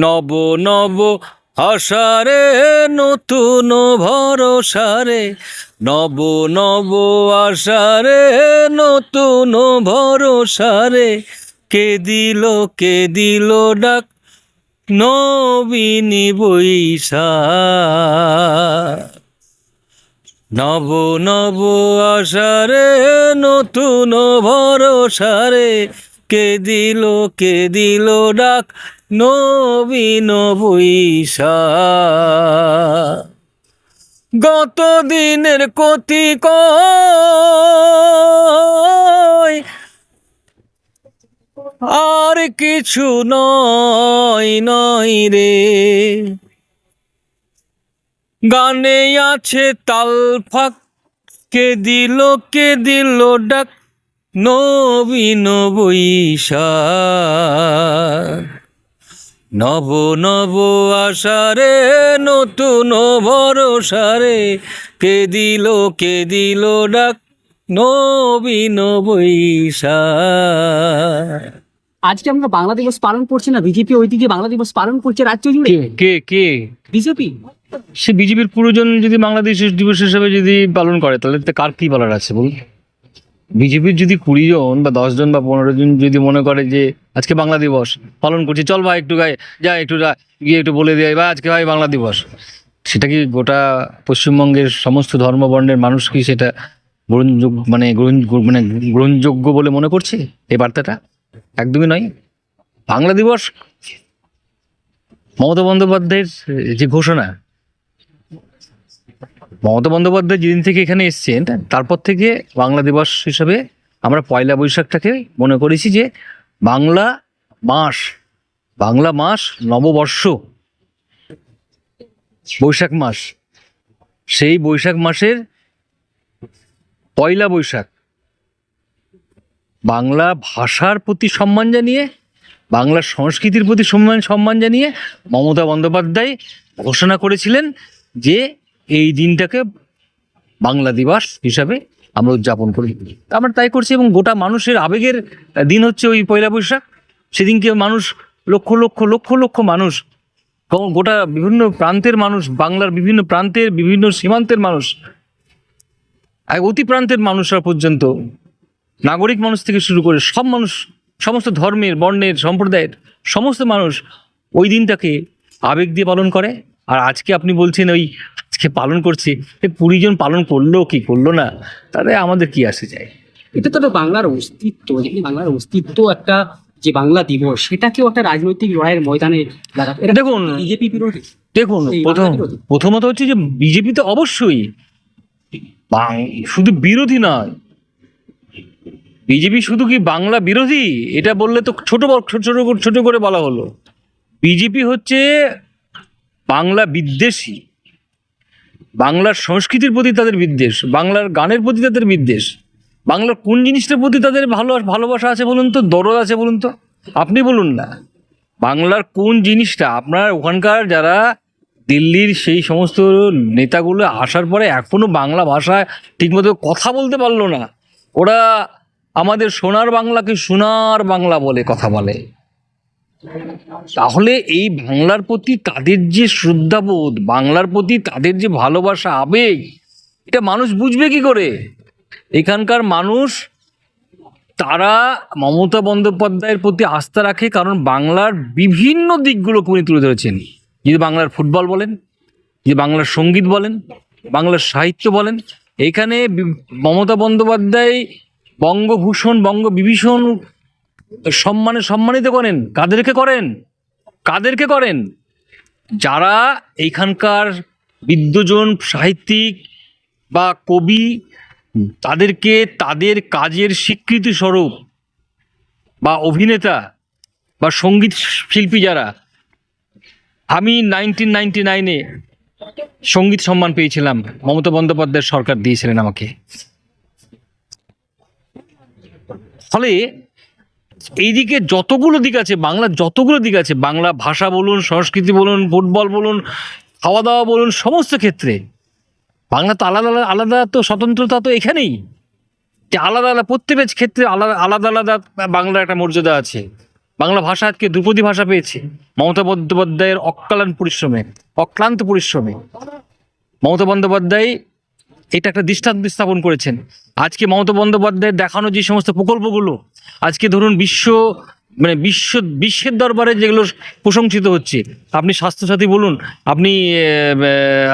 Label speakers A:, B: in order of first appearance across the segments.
A: নব নব আশারে নতুন ভরসারে নব নব আশারে নতুন ভরসারে কে দিল কে দিল ডাক, নবীনী বৈশা নব নব আশারে নতুন ভরসারে কে দিল কে দিল ডাক নবীন বৈশা গত দিনের কতি আর কিছু নয় নয় রে। গানে আছে তাল ফাঁক, কে দিল কে দিল ডাক নবীন বৈশা নব নব আশারে নতুন ভরসারে কে দিল কে দিল ডাক নবীন
B: আজকে আমরা বাংলা দিবস পালন করছি না বিজেপি ওইদিকে বাংলা দিবস পালন করছে রাজ্য জুড়ে।
A: কে কে
B: বিজেপি?
A: সে বিজেপির পুরোজন যদি বাংলাদেশ দিবস হিসেবে যদি পালন করে তাহলে কার কি বলার আছে বলুন? বিজেপির যদি কুড়ি জন বা দশ জন বা পনেরো জন যদি মনে করে যে আজকে বাংলা দিবস পালন করছি, চল ভাই একটু গায়ে, যা একটু গিয়ে একটু বলে দেয়, বা আজকে ভাই বাংলা দিবস। সেটা কি গোটা পশ্চিমবঙ্গের সমস্ত ধর্মবর্ণের মানুষ কি সেটা গ্রহণযোগ্য মানে গ্রহণ মানে গ্রহণযোগ্য বলে মনে করছে এই বার্তাটা? একদমই নয়। বাংলা দিবস, মমতা বন্দ্যোপাধ্যায়ের যে ঘোষণা মমতা বন্দ্যোপাধ্যায় যেদিন থেকে এখানে এসছেন তারপর থেকে বাংলা দিবস হিসাবে আমরা পয়লা বৈশাখটাকে মনে করেছি যে বাংলা মাস বাংলা মাস নববর্ষ বৈশাখ মাস। সেই বৈশাখ মাসের পয়লা বৈশাখ বাংলা ভাষার প্রতি সম্মান জানিয়ে বাংলার সংস্কৃতির প্রতি সম্মান সম্মান জানিয়ে মমতা বন্দ্যোপাধ্যায় ঘোষণা করেছিলেন যে এই দিনটাকে বাংলা দিবস হিসাবে আমরা উদযাপন করি। আমরা তাই করছি এবং গোটা মানুষের আবেগের দিন হচ্ছে ওই পয়লা বৈশাখ। সেদিনকে মানুষ, লক্ষ লক্ষ লক্ষ লক্ষ মানুষ গোটা বিভিন্ন প্রান্তের মানুষ, বাংলার বিভিন্ন প্রান্তের, বিভিন্ন সীমান্তের মানুষ অতি প্রান্তের মানুষরা পর্যন্ত, নাগরিক মানুষ থেকে শুরু করে সব মানুষ, সমস্ত ধর্মের, বর্ণের, সম্প্রদায়ের সমস্ত মানুষ ওই দিনটাকে আবেগ দিয়ে পালন করে। আর আজকে আপনি বলছেন ওই আজকে পালন করছি এই কুড়ি জন পালন করল কি করল না? তাতে আমাদের কি আসে যায়?
B: এটা তো বাংলার অস্তিত্ব যেখানে বাংলার অস্তিত্ব একটা যে বাংলা দিবস সেটাকেও একটা রাজনৈতিক লড়াইয়ের ময়দানে এটা
A: দেখুন
B: বিজেপি বিরোধী।
A: দেখুন প্রথম প্রথমত হচ্ছে যে বিজেপি তো অবশ্যই শুধু বিরোধী নয়। বিজেপি শুধু কি বাংলা বিরোধী? এটা বললে তো ছোট বড়- ছোট ছোট ছোট করে বলা হলো। বিজেপি হচ্ছে বাংলা বিদ্বেষী। বাংলার সংস্কৃতির প্রতি তাদের বিদ্বেষ, বাংলার গানের প্রতি তাদের বিদ্বেষ, বাংলার কোন জিনিসটার প্রতি তাদের ভালো, ভালোবাসা আছে বলুন তো, দরদ আছে বলুন তো? আপনি বলুন না। বাংলার কোন জিনিসটা, আপনার ওখানকার যারা দিল্লির সেই সমস্ত নেতাগুলো আসার পরে এখনও বাংলা ভাষায় ঠিকমতো কথা বলতে পারল না, ওরা আমাদের সোনার বাংলাকে সোনার বাংলা বলে কথা বলে। তাহলে এই বাংলার প্রতি তাদের যে শ্রদ্ধাবোধ, বাংলার প্রতি তাদের যে ভালোবাসা, আবেগ, এটা মানুষ বুঝবে কি করে? এখানকার মানুষ তারা মমতা বন্দ্যোপাধ্যায়ের প্রতি আস্থা রাখে কারণ বাংলার বিভিন্ন দিকগুলোকে উনি তুলে ধরেছেন। যদি বাংলার ফুটবল বলেন, যদি বাংলার সংগীত বলেন, বাংলার সাহিত্য বলেন, এখানে মমতা বন্দ্যোপাধ্যায় বঙ্গভূষণ বঙ্গ বিভীষণ সম্মানে সম্মানিত করেন। কাদেরকে করেন? কাদেরকে করেন? যারা এইখানকার বিদ্বজন সাহিত্যিক বা কবি, তাদেরকে তাদের কাজের স্বীকৃতি স্বরূপ বা অভিনেতা বা সংগীত শিল্পী যারা, আমি নাইনটিন নাইনটি নাইনে সংগীত সম্মান পেয়েছিলাম। মমতা বন্দ্যোপাধ্যায়ের সরকার দিয়েছিলেন আমাকে। ফলে এইদিকে যতগুলো দিক আছে বাংলার যতগুলো দিক আছে, বাংলা ভাষা বলুন, সংস্কৃতি বলুন, ফুটবল বলুন খাওয়া দাওয়া বলুন, সমস্ত ক্ষেত্রে বাংলা তো আলাদা আলাদা আলাদা তো স্বতন্ত্রতা তো এখানেই। যে আলাদা আলাদা, প্রত্যেকের ক্ষেত্রে আলাদা আলাদা আলাদা বাংলার একটা মর্যাদা আছে। বাংলা ভাষা আজকে দ্রুপদী ভাষা পেয়েছে, মমতা বন্দ্যোপাধ্যায়ের অক্লান্ত পরিশ্রমে অক্লান্ত পরিশ্রমে। মমতা বন্দ্যোপাধ্যায় এটা একটা দৃষ্টান্ত স্থাপন করেছেন। আজকে মমতা বন্দ্যোপাধ্যায়ের দেখানো যে সমস্ত প্রকল্পগুলো আজকে ধরুন বিশ্ব মানে বিশ্ব, বিশ্বের দরবারে যেগুলো প্রশংসিত হচ্ছে, আপনি স্বাস্থ্যসাথী বলুন, আপনি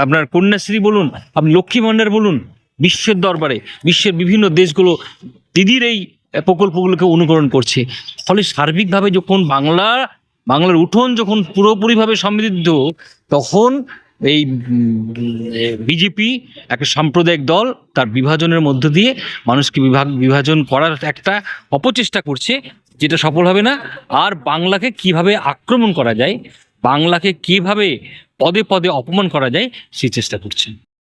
A: আপনার কন্যাশ্রী বলুন, আপনি লক্ষ্মী ভাণ্ডার বলুন, বিশ্বের দরবারে, বিশ্বের বিভিন্ন দেশগুলো দিদির এই প্রকল্পগুলোকে অনুকরণ করছে। ফলে সার্বিকভাবে যখন বাংলা, বাংলার উঠোন যখন পুরোপুরিভাবে সমৃদ্ধ, তখন এই বিজেপি একটা সাম্প্রদায়িক দল, তার বিভাজনের মধ্য দিয়ে মানুষকে বিভাগ, বিভাজন করার একটা অপচেষ্টা করছে, যেটা সফল হবে না। আর বাংলাকে কীভাবে আক্রমণ করা যায়, বাংলাকে কীভাবে পদে পদে অপমান করা যায় সেই চেষ্টা করছে।